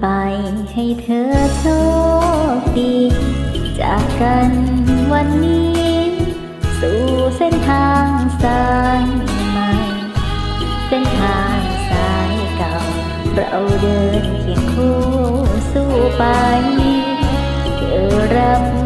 ไปให้เธอโชคดี จากกันวันนี้ สู่เส้นทางสายใหม่ เส้นทางสายเก่า เราเดินเคียงคู่สู้ไปเธอรับ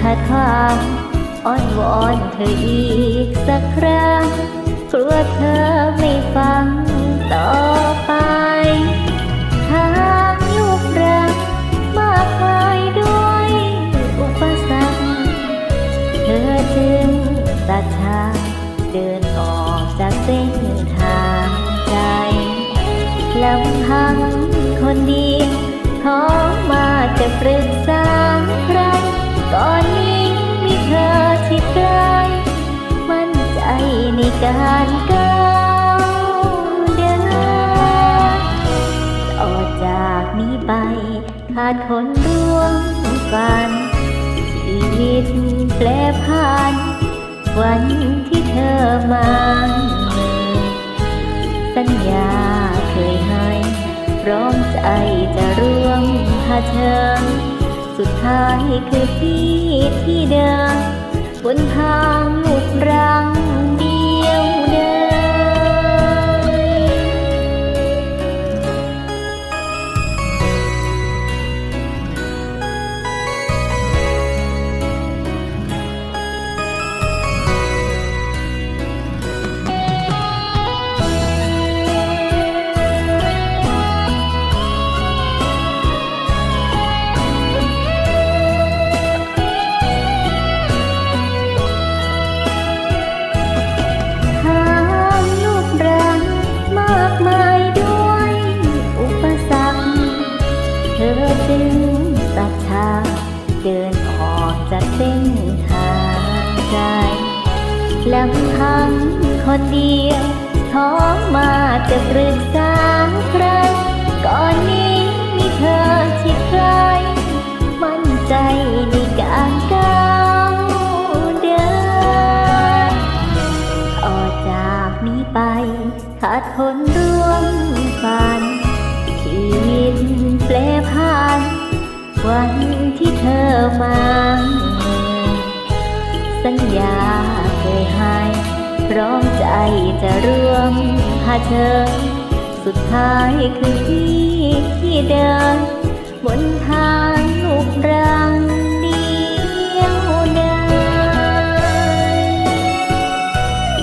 ขาดขวางอ้อนวอนเธออีกสักครั้งกลัวเธอไม่ฟังต่อ ในการก้าวเดินต่อจากนี้ไป ขาดคนร่วมฝันชีวิตแปลผ่านวันที่เธอมาสัญญาเคยให้พร้อมใจจะร่วมเผชิญสุดท้ายคือที่ที่เดิมบนทางลูกรัง ลำพังคนเดียวท้อมาจะปรึกษาใครก่อนนี้มีเธอที่ใกล้มั่นใจในการก้าวเดินต่อจากนี้ไป ขาดคนร่วมฝันชีวิตแปลผ่านวันที่เธอมาาเธอ สุดท้ายคือที่ที่เดินบนทางลูกรังเดียวดาย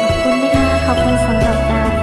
ขอบคุณนะคะขอบคุณสำหรับการ